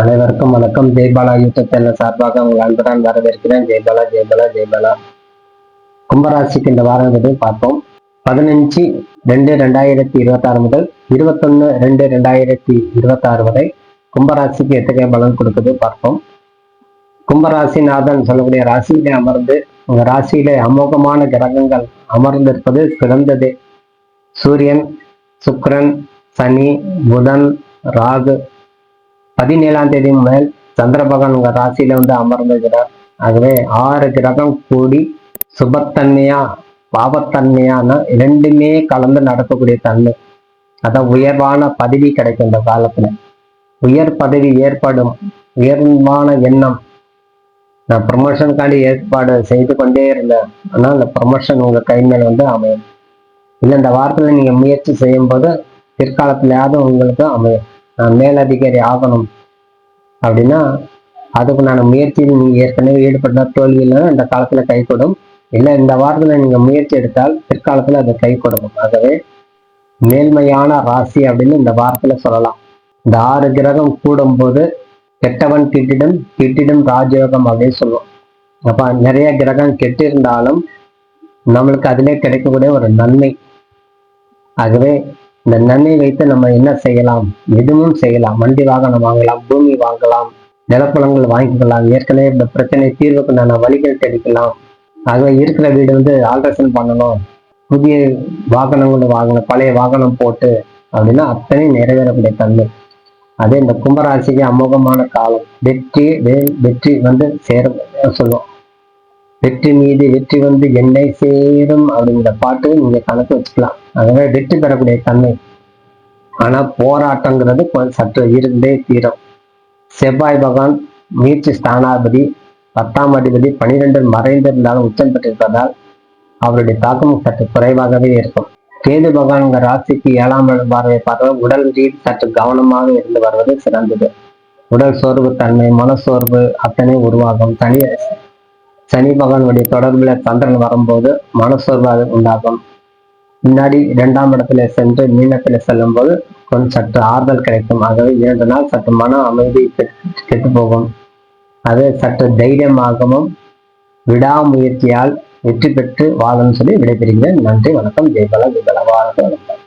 அனைவருக்கும் வணக்கம். Jaibala YouTube channel சார்பாக உங்கள் அன்புடன் வரவேற்கிறேன். ஜெய்பாலா ஜெய்பாலா ஜெய்பாலா கும்பராசிக்கு இந்த வாரம் இது பார்ப்போம்? பதினஞ்சு ரெண்டு ரெண்டாயிரத்தி இருபத்தாறு முதல் இருபத்தொன்னு ரெண்டு ரெண்டாயிரத்தி இருபத்தாறு வரை கும்பராசிக்கு எத்தகைய பலன் கொடுக்குது பார்ப்போம். கும்பராசிநாதன் சொல்லக்கூடிய ராசியிலே அமர்ந்து உங்க ராசியிலே அமோகமான கிரகங்கள் அமர்ந்திருப்பது சிறந்தது. சூரியன் சுக்கிரன் சனி புதன் ராகு பதினேழாம் தேதி மேல் சந்திர பகவான் உங்க ராசியில வந்து அமர்ந்துகிறார் ஆகவே ஆறு கிரகம் கூடி சுபத்தன்மையா பாவத்தன்மையான இரண்டுமே கலந்து நடக்கக்கூடிய தன்மை. அதான் உயர்வான பதவி கிடைக்கும் இந்த காலத்துல. உயர் பதவி ஏற்படும். உயர்வான எண்ணம். நான் ப்ரமோஷனுக்காண்டி ஏற்பாடு செய்து கொண்டே இருந்தேன். ஆனா அந்த ப்ரமோஷன் உங்க கை மேல வந்து அமையும் இல்லை இந்த வாரத்தில் நீங்க முயற்சி செய்யும் போது பிற்காலத்திலேயாவது உங்களுக்கு அமையும். நான் மேலதிகாரி ஆகணும் அப்படின்னா அதுக்கு நான் முயற்சியில் நீங்க ஏற்கனவே ஈடுபட்ட தோல்வி இல்லைன்னா இந்த காலத்துல கை கொடும். இல்லை இந்த வாரத்துல நீங்க முயற்சி எடுத்தால் பிற்காலத்துல அது கை கொடுக்கும் ஆகவே மேல்மையான ராசி அப்படின்னு இந்த வாரத்துல சொல்லலாம். இந்த ஆறு கிரகம் கூடும்போது கெட்டவன் கிட்டிடும் கிட்டிடும் ராஜயோகம் அப்படின்னு சொல்லுவோம். அப்போ நிறைய கிரகம் கெட்டிருந்தாலும் நம்மளுக்கு அதிலே கிடைக்கக்கூடிய ஒரு நன்மை. ஆகவே இந்த நன்மை வைத்து நம்ம என்ன செய்யலாம்? எதுவும் செய்யலாம். வண்டி வாகனம் வாங்கலாம் பூமி வாங்கலாம் நிலப்பழங்கள் வாங்கிக்கலாம் ஏற்கனவே இந்த பிரச்சனை தீர்வுக்கு நான் வழிகள் கிடைக்கலாம் ஆகவே இருக்கிற வீடு வந்து ஆல்ட்ரேஷன் பண்ணணும். புதிய வாகனங்கள் வாங்கணும் பழைய வாகனம் போட்டு அப்படின்னா அத்தனை நிறைவேறக்கூடிய தன்மை. அதே இந்த கும்பராசிக்கு அமோகமான காலம். வெற்றி வேல் வெற்றி வந்து சேரும் சொல்லுவோம். வெற்றி மீது வெற்றி வந்து என்னை சேரும் அப்படிங்கிற பாட்டு நீங்க கணக்கு வச்சுக்கலாம். ஆகவே வெற்றி பெறக்கூடிய தன்மை. ஆனா போராட்டங்கிறது கொஞ்சம் சற்று இருந்தே தீரும். செவ்வாய் பகவான் மீட்சி ஸ்தானாதிபதி பத்தாம் அதிபதி பனிரெண்டில் மறைந்திருந்தாலும் உச்சம் பெற்றிருப்பதால் அவருடைய தாக்கம் சற்று குறைவாகவே இருக்கும். கேது பகவான் ராசிக்கு ஏழாம் இடம் பார்வை பார்த்தால் உடல் ரீதி சற்று கவனமாக இருந்து வருவது சிறந்தது. உடல் சோர்வு தன்மை மனசோர்வு அத்தனை உருவாகும். தனி சனி பகவானுடைய தொடர்புல சந்திரன் வரும்போது மனசோர்வு உண்டாகும். முன்னாடி இரண்டாம் இடத்துல சென்று மீனத்துல செல்லும் போது கொஞ்சம் சற்று ஆறுதல் கிடைக்கும். ஆகவே இரண்டு நாள் சற்று மன அமைதி கெட்டு கெட்டு போகும் அது சற்று தைரியமாகவும் விடாமுயற்சியால் வெற்றி பெற்று வாழணும்னு சொல்லி விடைபெறுகிறேன். நன்றி வணக்கம். ஜெய்பலா ஜெய்பலா வாழ்க வணக்கம்